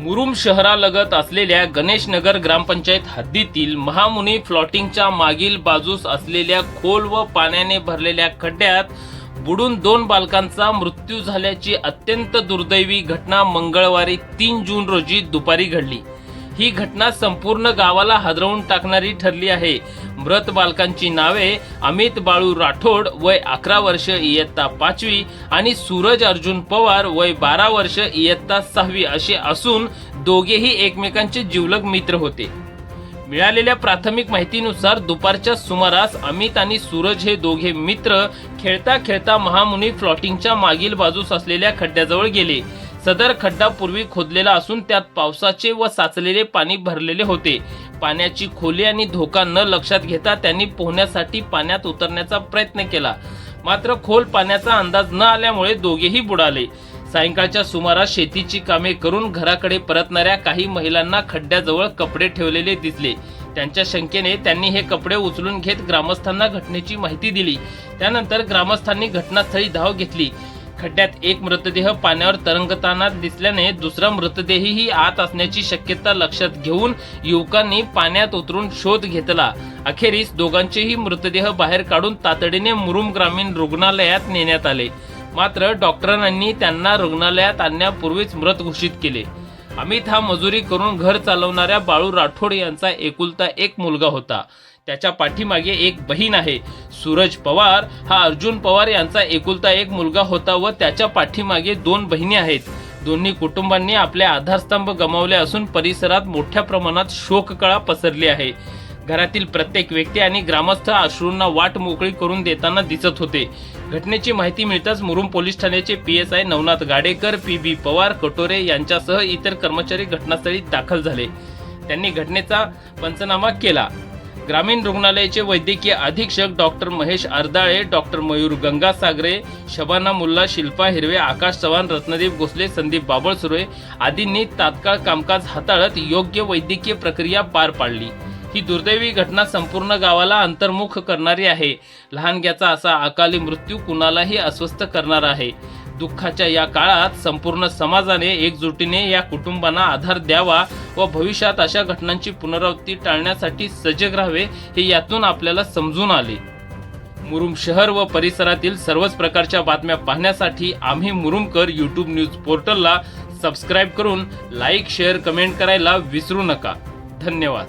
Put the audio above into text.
मुरुम शहरालगत असलेल्या गणेशनगर ग्रामपंचायत हद्दीतील महामुनी फ्लॉटिंगच्या मागील बाजूस असलेल्या खोल व पाण्याने भरलेल्या खड्ड्यात बुडून दोन बालकांचा मृत्यू झाल्याची अत्यंत दुर्दैवी घटना मंगळवारी तीन जून रोजी दुपारी घडली. ही घटना संपूर्ण गावाला हादरवून टाकणारी ठरली आहे. मृत बालकांची नावे अमित बाळू राठोड वय अकरा वर्ष इयत्ता पाचवी आणि सूरज अर्जुन पवार वय बारा वर्ष इयत्ता सहावी असे असून दोघेही एकमेकांचे जिवलग मित्र होते. मिळालेल्या प्राथमिक माहितीनुसार दुपारच्या सुमारास अमित आणि सूरज हे दोघे मित्र खेळता खेळता महामुनी फ्लॉटिंगच्या मागील बाजूस असलेल्या खड्ड्याजवळ गेले. सदर खड्डा पूर्वी खोदलेला असून त्यात पावसाचे व साचलेले पाणी भरलेले होते. पाण्याची खोली आणि धोका न लक्षात घेता त्यांनी पोहण्यासाठी पाण्यात उतरण्याचा प्रयत्न केला. मात्र खोल पाण्याचा अंदाज न आल्यामुळे दोघेही बुडाले. सायंकाळच्या सुमारास शेतीची कामे करून घराकडे परतणाऱ्या काही महिलांना खड्ड्याजवळ कपडे ठेवलेले दिसले. त्यांच्या शंकेने त्यांनी हे कपडे उचलून घेत ग्रामस्थांना घटनेची माहिती दिली. त्यानंतर ग्रामस्थांनी घटनास्थळी धाव घेतली. खड्ड्यात एक मृतदेह पाण्यावर तरंगताना दिसल्याने दुसरा मृतदेहही आत असण्याची शक्यता लक्षात घेऊन युवकांनी पाण्यात उतरून शोध घेतला. अखेरीस दोघांचेही मृतदेह बाहेर काढून तातडीने मुरुम ग्रामीण रुग्णालयात नेण्यात आले. मात्र डॉक्टरांनी त्यांना रुग्णालयात आणण्यापूर्वीच मृत घोषित केले. अमित हा मजुरी करून घर चालवणाऱ्या बाळू राठोड यांचा एकुलता एक मुलगा होता. त्याच्या पाठीमागे एक बहीण आहे. सूरज पवार हा अर्जुन पवार यांचा एकुलता एक मुलगा होता व त्याच्या पाठीमागे दोन बहिणी आहेत. दोन्ही कुटुंबांनी आपले आधारस्तंभ गमावले असून परिसरात मोठ्या प्रमाणात शोककळा पसरली आहे. घरातील प्रत्येक व्यक्ती आणि ग्रामस्थ अश्रूंना वाट मोकळी करून देताना दिसत होते. घटनेची माहिती मिळताच मुरुम पोलीस ठाण्याचे P S I Navnath Gadekar P B Pawar Katore यांच्यासह इतर कर्मचारी घटनास्थळी दाखल झाले. त्यांनी घटनेचा पंचनामा केला. ग्रामीण रुग्णालयाचे वैद्यकीय अधीक्षक doctor Mahesh Ardale doctor Mayur Gangasagare Shabana Mulla Shilpa Hirve Akash Chavan Ratnadeep Bhosale Sandeep Babalsure आदींनी तात्काळ कामकाज हाताळत योग्य वैद्यकीय प्रक्रिया पार पाडली. ही दुर्दैवी घटना संपूर्ण गावाला अंतर्मुख करणारी आहे. लहानग्याचा असा अकाली मृत्यू कुणालाही अस्वस्थ करणार आहे. दुःखाच्या या काळात संपूर्ण समाजाने एकजुटीने या कुटुंबांना आधार द्यावा व भविष्यात अशा घटनांची पुनरावृत्ती टाळण्यासाठी सजग राहावे हे यातून आपल्याला समजून आले. मुरुम शहर व परिसरातील सर्वच प्रकारच्या बातम्या पाहण्यासाठी आम्ही मुरुमकर यूट्यूब न्यूज पोर्टलला सबस्क्राईब करून लाईक शेअर कमेंट करायला विसरू नका. धन्यवाद.